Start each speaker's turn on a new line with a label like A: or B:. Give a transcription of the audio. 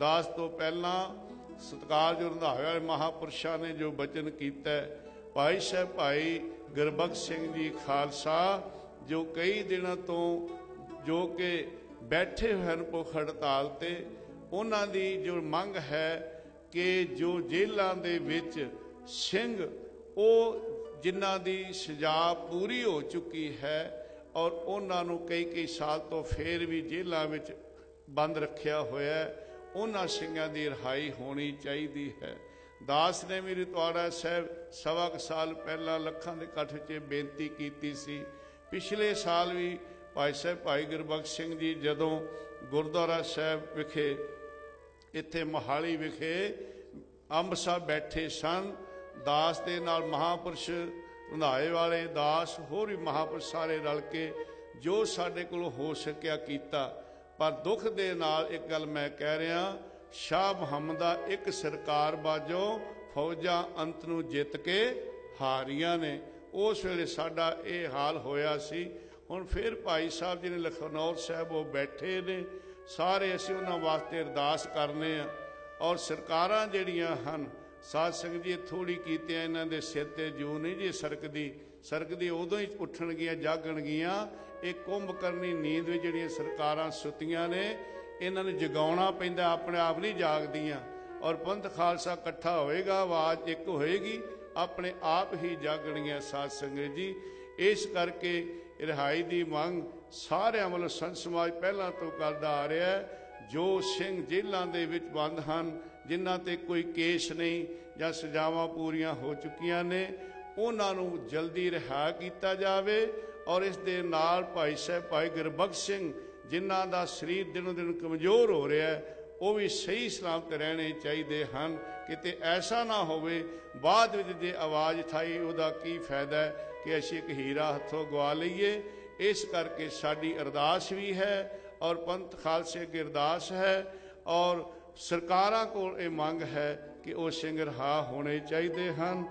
A: ਦਾਸ ਤੋਂ ਪਹਿਲਾਂ ਸਤਿਕਾਰਯੋਗ ਰੰਧਾਵੇ ਵਾਲੇ ਮਹਾਪੁਰਸ਼ਾਂ ਨੇ ਜੋ ਬਚਨ ਕੀਤਾ ਭਾਈ ਸਾਹਿਬ, ਭਾਈ ਗੁਰਬਖਸ਼ ਸਿੰਘ ਜੀ ਖਾਲਸਾ, ਜੋ ਕਈ ਦਿਨਾਂ ਤੋਂ ਜੋ ਕਿ ਬੈਠੇ ਹੋਏ ਹਨ ਭੁੱਖ ਹੜਤਾਲ ਤੇ, ਉਹਨਾਂ ਦੀ ਜੋ ਮੰਗ ਹੈ ਕਿ ਜੋ ਜੇਲ੍ਹਾਂ ਦੇ ਵਿੱਚ ਸਿੰਘ, ਉਹ ਜਿਨ੍ਹਾਂ ਦੀ ਸਜ਼ਾ ਪੂਰੀ ਹੋ ਚੁੱਕੀ ਹੈ ਔਰ ਉਹਨਾਂ ਨੂੰ ਕਈ ਕਈ ਸਾਲ ਤੋਂ ਫੇਰ ਵੀ ਜੇਲ੍ਹਾਂ ਵਿੱਚ ਬੰਦ ਰੱਖਿਆ ਹੋਇਆ ਹੈ ਉਹਨਾਂ ਸਿੰਘਾਂ ਦੀ ਰਿਹਾਈ ਹੋਣੀ ਚਾਹੀਦੀ ਹੈ। ਦਾਸ ਨੇ ਮੇਰੀ ਤੁਹਾਡਾ ਸਾਹਿਬ ਸਵਾ ਕੁ ਸਾਲ ਪਹਿਲਾਂ ਲੱਖਾਂ ਦੇ ਇਕੱਠ 'ਚ ਬੇਨਤੀ ਕੀਤੀ ਸੀ। ਪਿਛਲੇ ਸਾਲ ਵੀ ਭਾਈ ਸਾਹਿਬ, ਭਾਈ ਗੁਰਬਖਸ਼ ਸਿੰਘ ਜੀ ਜਦੋਂ ਗੁਰਦੁਆਰਾ ਸਾਹਿਬ ਵਿਖੇ, ਇੱਥੇ ਮੋਹਾਲੀ ਵਿਖੇ ਅੰਬ ਸਾਹਿਬ ਬੈਠੇ ਸਨ, ਦਾਸ ਦੇ ਨਾਲ ਮਹਾਪੁਰਸ਼ ਰੰਧਾਏ ਵਾਲੇ ਦਾਸ, ਹੋਰ ਵੀ ਮਹਾਪੁਰਸ਼ ਸਾਰੇ ਰਲ ਕੇ ਜੋ ਸਾਡੇ ਕੋਲ ਹੋ ਸਕਿਆ ਕੀਤਾ। ਪਰ ਦੁੱਖ ਦੇ ਨਾਲ ਇੱਕ ਗੱਲ ਮੈਂ ਕਹਿ ਰਿਹਾ, ਸ਼ਾਹ ਮੁਹੰਮਦਾ ਇੱਕ ਸਰਕਾਰ ਬਾਜੋਂ ਫੌਜਾਂ ਅੰਤ ਨੂੰ ਜਿੱਤ ਕੇ ਹਾਰੀਆਂ ਨੇ। ਉਸ ਵੇਲੇ ਸਾਡਾ ਇਹ ਹਾਲ ਹੋਇਆ ਸੀ। ਹੁਣ ਫਿਰ ਭਾਈ ਸਾਹਿਬ ਜੀ ਨੇ ਲਖਨੌਰ ਸਾਹਿਬ ਉਹ ਬੈਠੇ ਨੇ। ਸਾਰੇ ਅਸੀਂ ਉਹਨਾਂ ਵਾਸਤੇ ਅਰਦਾਸ ਕਰਨੇ ਆ। ਔਰ ਸਰਕਾਰਾਂ ਜਿਹੜੀਆਂ ਹਨ ਸਾਧ ਸੰਗਤ ਜੀ ਥੋੜੀ ਕੀਤਿਆਂ ਇਹਨਾਂ ਦੇ ਸਿਰ ਤੇ ਜੂ ਨਹੀਂ ਜੀ ਸਰਕਦੀ। ਸਰਕਦੀ ਉਦੋਂ ਹੀ ਉੱਠਣਗੀਆਂ, ਜਾਗਣਗੀਆਂ। ਇਹ ਕੁੰਭ ਕਰਨੀ ਨੀਂਦ ਵਿੱਚ ਜਿਹੜੀਆਂ ਸਰਕਾਰਾਂ ਸੁੱਤੀਆਂ ਨੇ, ਇਹਨਾਂ ਨੂੰ ਜਗਾਉਣਾ ਪੈਂਦਾ, ਆਪਣੇ ਆਪ ਨਹੀਂ ਜਾਗਦੀਆਂ। ਔਰ ਪੰਥ ਖਾਲਸਾ ਇਕੱਠਾ ਹੋਏਗਾ, ਆਵਾਜ਼ ਇੱਕ ਹੋਏਗੀ, ਆਪਣੇ ਆਪ ਹੀ ਜਾਗਣਗੀਆਂ ਸਾਧ ਸੰਗਤ ਜੀ। ਇਸ ਕਰਕੇ ਰਿਹਾਈ ਦੀ ਮੰਗ ਸਾਰਿਆਂ ਵੱਲੋਂ ਸੰਤ ਸਮਾਜ ਪਹਿਲਾਂ ਤੋਂ ਕਰਦਾ ਆ ਰਿਹਾ ਹੈ। ਜੋ ਸਿੰਘ ਜੇਲ੍ਹਾਂ ਦੇ ਵਿੱਚ ਬੰਦ ਹਨ, ਜਿਨ੍ਹਾਂ ਤੇ ਕੋਈ ਕੇਸ ਨਹੀਂ ਜਾਂ ਸਜ਼ਾਵਾਂ ਪੂਰੀਆਂ ਹੋ ਚੁੱਕੀਆਂ ਨੇ, ਉਹਨਾਂ ਨੂੰ ਜਲਦੀ ਰਿਹਾ ਕੀਤਾ ਜਾਵੇ ਔਰ ਇਸ ਦੇ ਨਾਲ ਭਾਈ ਸਾਹਿਬ ਭਾਈ ਗੁਰਬਖਸ਼ ਸਿੰਘ, ਜਿਨ੍ਹਾਂ ਦਾ ਸਰੀਰ ਦਿਨੋ ਦਿਨ ਕਮਜ਼ੋਰ ਹੋ ਰਿਹਾ ਹੈ, ਉਹ ਵੀ ਸਹੀ ਸਲਾਮਤ ਰਹਿਣੇ ਚਾਹੀਦੇ ਹਨ। ਕਿਤੇ ਐਸਾ ਨਾ ਹੋਵੇ, ਬਾਅਦ ਵਿੱਚ ਜੇ ਆਵਾਜ਼ ਥਾਈ ਉਹਦਾ ਕੀ ਫਾਇਦਾ ਕਿ ਅਸੀਂ ਇੱਕ ਹੀਰਾ ਹੱਥੋਂ ਗਵਾ ਲਈਏ। ਇਸ ਕਰਕੇ ਸਾਡੀ ਅਰਦਾਸ ਵੀ ਹੈ ਔਰ ਪੰਥ ਖਾਲਸੇ ਅੱਗੇ ਅਰਦਾਸ ਹੈ ਔਰ ਸਰਕਾਰਾਂ ਕੋਲ ਇਹ ਮੰਗ ਹੈ ਕਿ ਉਹ ਸਿੰਘ ਹੋਣੇ ਚਾਹੀਦੇ ਹਨ।